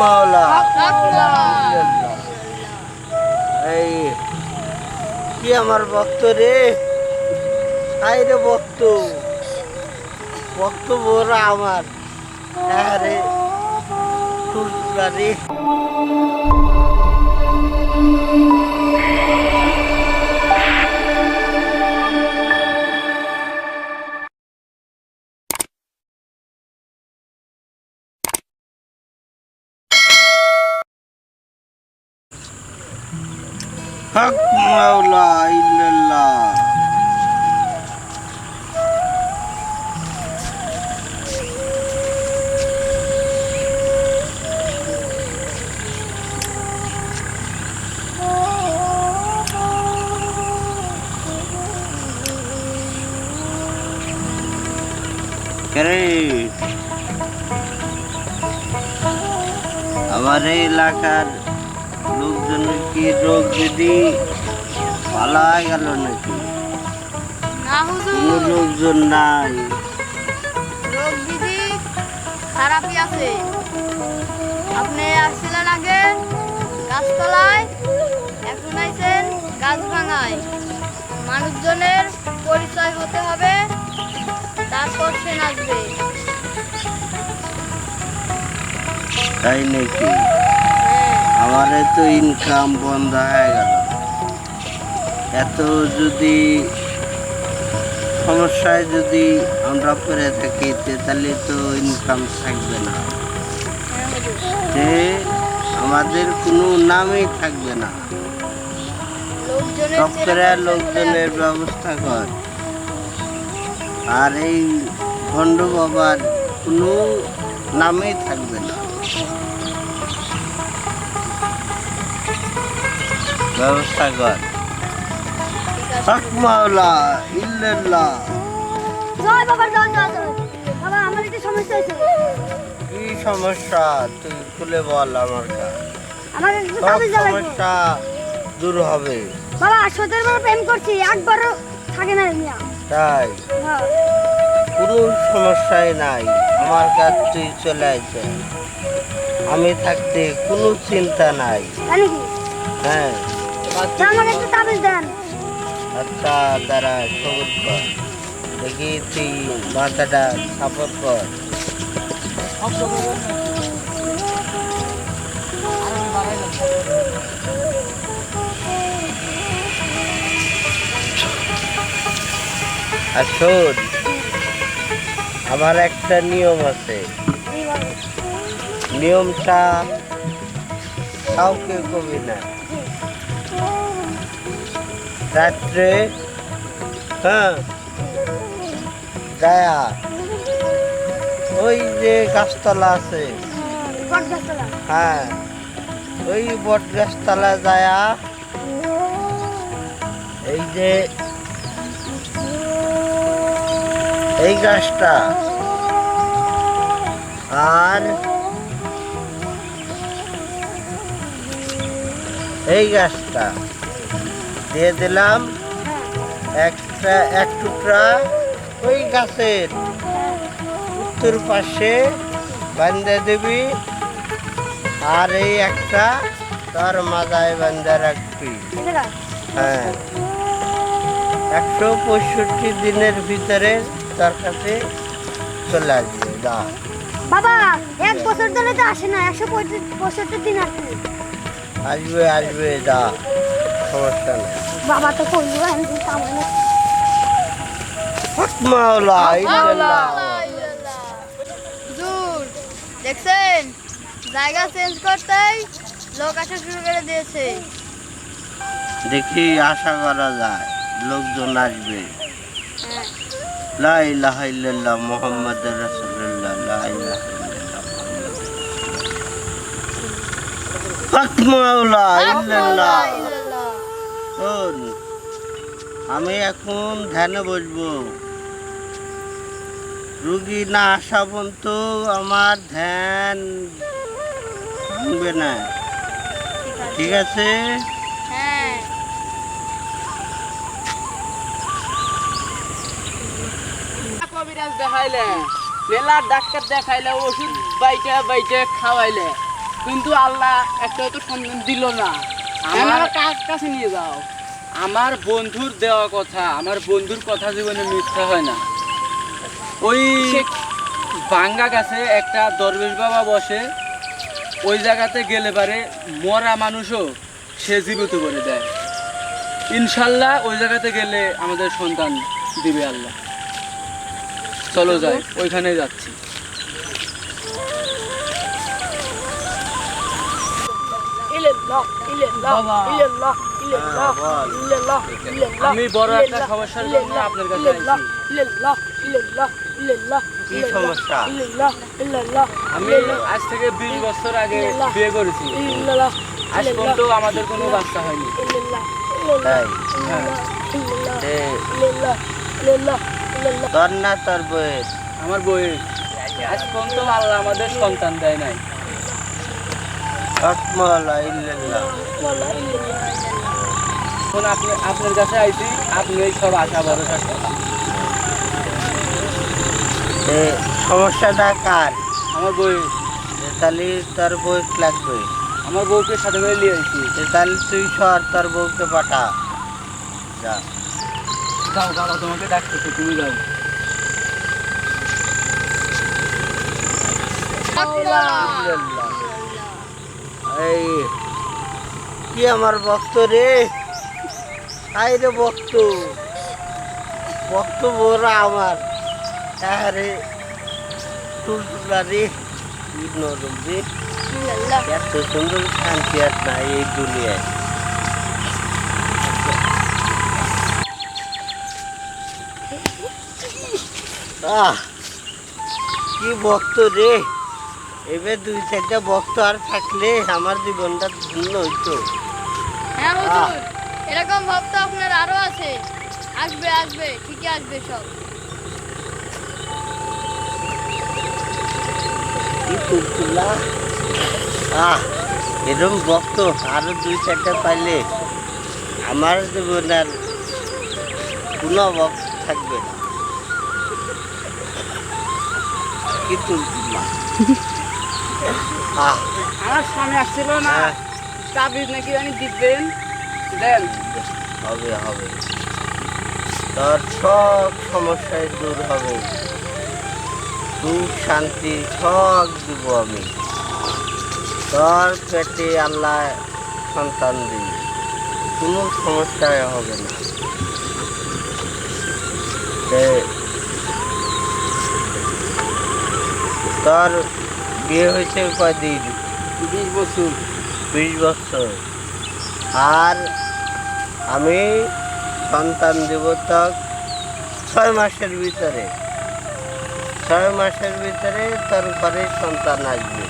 মাওলা। এই কি আমার ভক্ত রে? আই রে ভক্ত। ভক্ত বোরা আমার। আরে তুলতুলা রে হক মাওলা ইল্লাল্লাহ। আমার এই এলাকার লোকজনের কি রোগ যদি পালা গেল নাকি? না হুজুর। লোকজন নাই। রোগ বিধি খারাপই আছে। আপনি আসছিলেন আগে গাছতলায় এখন আইছেন গাছ ভাঙায়। মানুষজনের পরিচয় হতে হবে তারপর সে নাচবে তাই নাকি? আমার তো ইনকাম বন্ধ হয়ে গেল। এত যদি সমস্যায় যদি আমরা পড়ে থাকি তে- তাহলে তো ইনকাম থাকবে না। যে আমাদের কোনো নামই থাকবে না। লোকজনের ডক্টরে চেনা পরিচয় লোকজনের ব্যবস্থা কর। আর এই ভণ্ড বাবার কোনো নামেই থাকবে না। ব্যবস্থা কর। ঠিক আছে। হক মাওলা ইল্লাল্লাহ। জয় বাবা জয় জয় জয় বাবা আমার একটা সমস্যা হয়েছে। কি সমস্যা? তুই খুলে বল আমার কাছে। আমার। সমস্যা দূর হবে। বাবা সতেরো বার প্রেম করছি একবারও থাকে না মিয়া। তাই? হ্যাঁ। কোনো সমস্যাই নাই। আমার কাছ তুই চলে আসে আমি থাকতে কোনো চিন্তা নাই। হ্যাঁ। আমাকে একটু তাবিজ দেন। আচ্ছা তারা সবুজ কর। দেখি তুই মাথাটা সাপোর্ট কর। আর শোন আমার একটা নিয়ম আছে। নিয়মটা কাউকে কবি না। রাত্রে হ্যাঁ গায়া। ওই যে গাছতলা আছে। হ্যাঁ ওই বট গাছতলা যায়া, এই যে এই গাছটা। আর এই গাছটা। দিয়ে দিলাম একটা এক টুকরা ওই গাছের। উত্তর পাশে বান্ধে দিবি আর এই একটা তোর মাথায় বান্ধে রাখবি। হ্যাঁ। একশো পঁয়ষট্টি দিনের ভিতরে তার কাছে চলে আসবে দা বাবা এক বছর ধরে তো আসে না একশো পঁয়ষট্টি দিন কি। আসবে আসবে দা সমস্যা নেই। বাবা তো করল আমি দেখছেন? জায়গা চেঞ্জ করতেই লোক আসা শুরু করে দিয়েছে। দেখি আশা করা যায় লোকজন আসবে। হ্যাঁ। লা ইলাহা ইল্লাল্লাহ মুহাম্মাদুর রাসূলুল্লাহ লা ইলাহা ইল্লাল্লাহ মুহাম্মাদুর হক ইল্লাল্লাহ। শোন আমি এখন ধ্যানে বসবো। রুগী না আসা পর্যন্ত আমার ধ্যান ভাঙবে না। ঠিক আছে? হ্যাঁ। কবিরাজ দেখাইলে মেলা ডাক্তার দেখাইলে ওষুধ বাইটে বাইটে খাওয়াইলে কিন্তু আল্লাহ একটা তো সন্ধান দিল না। আমার- কাছে নিয়ে যাও? আমার বন্ধুর দেওয়া কথা আমার বন্ধুর কথা জীবনে মিথ্যা হয় না। ওই বাঙ্গা গাছে একটা দরবেশ বাবা বসে ওই জায়গাতে গেলে পারে মরা মানুষও সে জীবিত করে দেয়। ইনশাল্লাহ ওই জায়গাতে গেলে আমাদের সন্তান দিবে আল্লাহ। চলো যাই ওইখানে যাচ্ছি। আমি বড় একটা সমস্যার জন্য আপনার কাছে আমি আজ থেকে বিশ বছর আগে বিয়ে করেছি আজ পর্যন্ত আমাদের কোনো বাচ্চা হয়নি হ্যাঁ না আমার বইয়ের আজ পর্যন্ত আল্লাহ আমাদের সন্তান দেয় নাই। আপনার কাছে আইছি আপনি সব আশা ভরসা সমস্যাটা কার আমার বই তাহলে তোর বই লাগবে আমার বউকে সাথে করে নিয়ে আইছি তাহলে তুই সর তোর বউকে পাঠা যা যাও তোমাকে ডাকতেছে তুমি যাও ইল্লাল্লাহ। এই কি আমার ভক্ত রে? আই রে ভক্ত। ভক্ত বড় আমার। আরে রে। নরম রে। এত সুন্দর শান্তি আর নাই এই দুনিয়ায়। আহ কি ভক্ত রে। এবার দুই চারটা ভক্ত আর থাকলে আমার জীবনটা ধন্য হইতো। হ্যাঁ হুজুর এরকম ভক্ত আপনার আরও আছে। আসবে আসবে ঠিকই আসবে সব। আহ এরকম ভক্ত আরও দুই চারটা পাইলে আমার জীবন আর কোনো অভাব থাকবে না। কি তুলতুলা আহ আমার স্বামী আসছিল না। হ্যাঁ, তাবিজ নাকি জানি দিবেন? দেন। হবে হবে। তোর সব সমস্যায় দূর হবে। সুখ শান্তি সব দিব আমি। তোর পেটে আল্লাহ সন্তান দিবি কোনো সমস্যায় হবে না। তোর বিয়ে হয়েছে কয়দিন? বিশ বছর। বিশ বছর। আর আমি সন্তান দেব তক ছয় মাসের ভিতরে। ছয় মাসের ভিতরে তোর ঘরে সন্তান আসবে।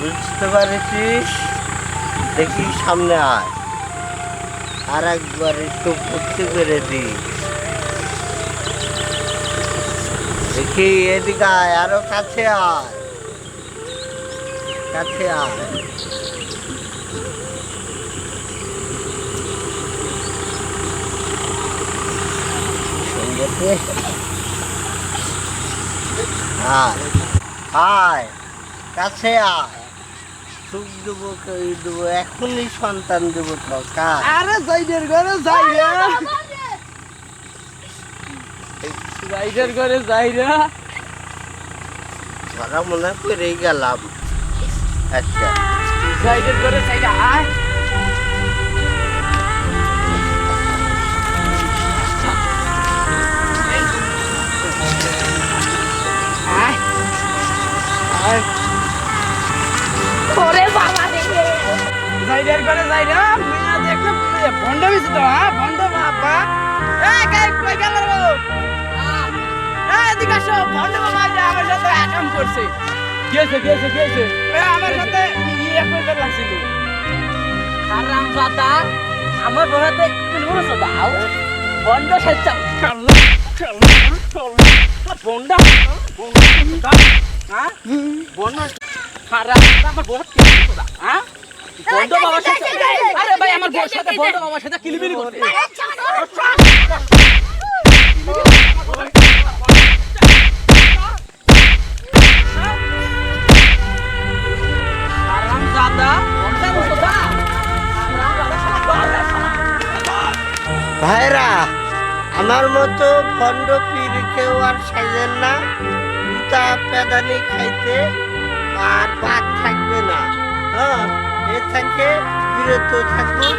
বুঝতে পারছিস? দেখি সামনে আয়। আর একবার একটু ভর্তি করে দিই দেখি এদিকে আয় আরও কাছে আয়। কাছে আয়। আয়। আয়। কাছে আয়। সুখ দেবো কই দেবো এখনই সন্তান দেবো তো কাজ আরে জাইদের ঘরে যাই রে। রাইডার করে যাই রে। ধরা মনে করেই গেলাম। আচ্ছা। জাইদের ঘরে যাই রে, আয়। আয়। আয় জাইদের ঘরে যাই রে মেয়া দেখলে ভন্ড বিছে তো হ্যাঁ ভন্ড বাবা এই গাই কই গেল রে এদিকে আসো ভন্ড বাবা আমার সাথে করছে। গেছে গেছে গেছে এ আমার সাথে ইয়ে করতে লাগছিল আরাম দাদা আমার বড়াতে কোনো দাও বন্ধ সেচ্ছা বন্ধ হ্যাঁ বন্ধ খারাপ আমার বড় কি হ্যাঁ বন্ধ বাবার সাথে আরে ভাই আমার বড় সাথে বন্ধ বাবার সাথে কিলিবিলি করতে ভাইরা, আমার মতো ভণ্ড পীর কেউ আর সাজেন না। তা পেদানি খাইতে আর বাদ থাকবে না। হ্যাঁ এ থেকে বিরত থাকুন।